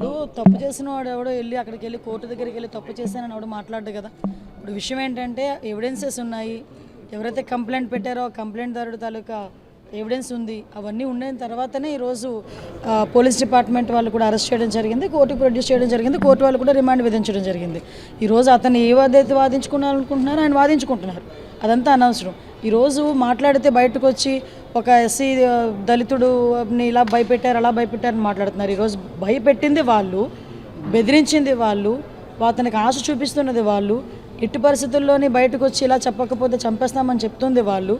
ఇప్పుడు తప్పు చేసిన వాడు ఎవడో వెళ్ళి అక్కడికి వెళ్ళి కోర్టు దగ్గరికి వెళ్ళి తప్పు చేశానని ఎవడు మాట్లాడు కదా. ఇప్పుడు విషయం ఏంటంటే ఎవిడెన్సెస్ ఉన్నాయి. ఎవరైతే కంప్లైంట్ పెట్టారో కంప్లైంట్ దారుడు తాలూకా ఎవిడెన్స్ ఉంది. అవన్నీ ఉండిన తర్వాతనే ఈరోజు పోలీస్ డిపార్ట్మెంట్ వాళ్ళు కూడా అరెస్ట్ చేయడం జరిగింది. కోర్టుకు ప్రొడ్యూస్ చేయడం జరిగింది. కోర్టు వాళ్ళు కూడా రిమాండ్ విధించడం జరిగింది. ఈరోజు అతను ఏ వాదైతే వాదించుకున్నారనుకుంటున్నారో ఆయన వాదించుకుంటున్నారు. అదంతా అనవసరం. ఈరోజు మాట్లాడితే బయటకు వచ్చి ఒక ఎస్సీ దళితుడు ఇలా భయపెట్టారు అలా భయపెట్టారని మాట్లాడుతున్నారు. ఈరోజు భయపెట్టింది వాళ్ళు బెదిరించింది వాళ్ళు అతనికి ఆశ చూపిస్తున్నది వాళ్ళు ఎట్టి పరిస్థితుల్లోని బయటకు వచ్చి ఇలా చెప్పకపోతే చంపేస్తామని చెప్తుంది వాళ్ళు.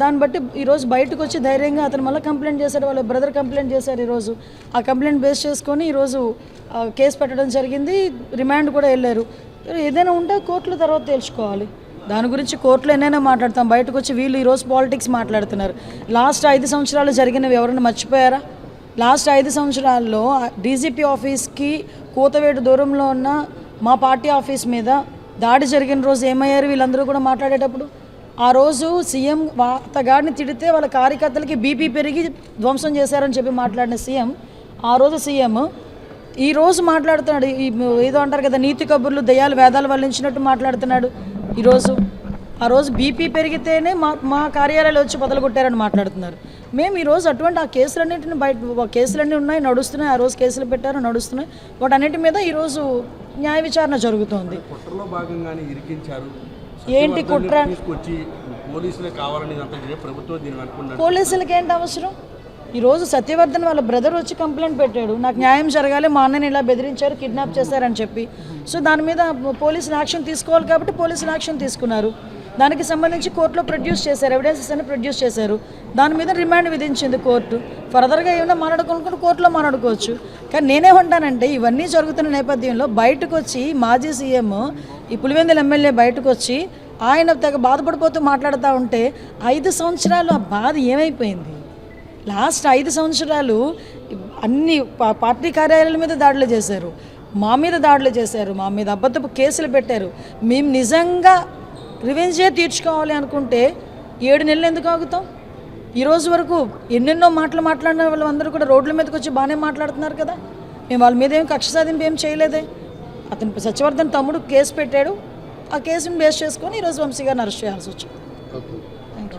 దాన్ని బట్టి ఈరోజు బయటకు వచ్చి ధైర్యంగా అతను మళ్ళీ కంప్లైంట్ చేశాడు వాళ్ళ బ్రదర్ కంప్లైంట్ చేశారు ఈరోజు. ఆ కంప్లైంట్ బేస్ చేసుకొని ఈరోజు కేసు పెట్టడం జరిగింది రిమాండ్ కూడా వెళ్ళారు. ఏదైనా ఉంటే కోర్టుల తర్వాత తెలుసుకోవాలి. దాని గురించి కోర్టులో ఎన్నైనా మాట్లాడతాం. బయటకు వచ్చి వీళ్ళు ఈరోజు పాలిటిక్స్ మాట్లాడుతున్నారు. లాస్ట్ ఐదు సంవత్సరాలు జరిగినవి ఎవరైనా మర్చిపోయారా? లాస్ట్ ఐదు సంవత్సరాల్లో డీజీపీ ఆఫీస్కి కూతవేటు దూరంలో ఉన్న మా పార్టీ ఆఫీస్ మీద దాడి జరిగిన రోజు ఏమయ్యారు? వీళ్ళందరూ కూడా మాట్లాడేటప్పుడు? ఆ రోజు సీఎం వా- అతగాడిని తిడితే వాళ్ళ కార్యకర్తలకి బీపీ పెరిగి ధ్వంసం చేశారని చెప్పి మాట్లాడిన సీఎం ఆ రోజు సీఎం ఈ రోజు మాట్లాడుతున్నాడు. ఈ ఏదో అంటారు కదా నీతి కబుర్లు దయాలు వేదాలు వల్లించినట్టు మాట్లాడుతున్నాడు. ఈరోజు ఆ రోజు బీపీ పెరిగితేనే మా మా కార్యాలయాలు వచ్చి కొట్టారని మాట్లాడుతున్నారు. మేము ఈరోజు అటువంటి ఆ కేసులన్నింటిని బయట కేసులన్నీ ఉన్నాయి నడుస్తున్నాయి ఆ రోజు కేసులు పెట్టారు నడుస్తున్నాయి. వాటన్నిటి మీద ఈరోజు న్యాయ విచారణ జరుగుతోంది. కుట్రలో భాగంగానే ఇరికించారు. ఏంటి కుట్ర? తీసుకొచ్చి పోలీసులే కావాలని ఇదంతా జరిగే ప్రభుత్వం దీన్ని అనుకున్నారు పోలీసులకి ఏంటి అవసరం? ఈరోజు సత్యవర్ధన్ వాళ్ళ బ్రదర్ వచ్చి కంప్లైంట్ పెట్టాడు. నాకు న్యాయం జరగాలి మా అన్నని ఇలా బెదిరించారు కిడ్నాప్ చేశారని చెప్పి. సో దాని మీద పోలీసులు యాక్షన్ తీసుకోవాలి కాబట్టి పోలీసులు యాక్షన్ తీసుకున్నారు. దానికి సంబంధించి కోర్టులో ప్రొడ్యూస్ చేశారు ఎవిడెన్సెస్ అన్ని ప్రొడ్యూస్ చేశారు. దాని మీద రిమాండ్ విధించింది కోర్టు. ఫర్దర్గా ఏమైనా మాట్లాడుకోనుకుంటే కోర్టులో మాట్లాడుకోవచ్చు. కానీ నేనేమంటానంటే ఇవన్నీ జరుగుతున్న నేపథ్యంలో బయటకు వచ్చి మాజీ సీఎం ఈ పులివెందుల ఎమ్మెల్యే బయటకు వచ్చి ఆయన తెగ బాధపడిపోతూ మాట్లాడుతూ ఉంటే ఐదు సంవత్సరాలు ఆ బాధ ఏమైపోయింది? లాస్ట్ ఐదు సంవత్సరాలు అన్ని పా- పార్టీ కార్యాలయాల మీద దాడులు చేశారు. మా మీద దాడులు చేశారు. మా మీద అబద్ధపు కేసులు పెట్టారు. మేము నిజంగా రివెంజే తీర్చుకోవాలి అనుకుంటే ఏడు నెలలు ఎందుకు ఆగుతాం? ఈరోజు వరకు ఎన్నెన్నో మాటలు మాట్లాడిన వాళ్ళందరూ కూడా రోడ్ల మీదకి వచ్చి బాగానే మాట్లాడుతున్నారు కదా. మేము వాళ్ళ మీద ఏం కక్ష సాధింపు ఏం చేయలేదే. అతను సత్యవర్ధన్ తమ్ముడు కేసు పెట్టాడు. ఆ కేసుని బేస్ చేసుకొని ఈరోజు వంశీ గారిని అరెస్ట్ చేయాల్సి వచ్చింది.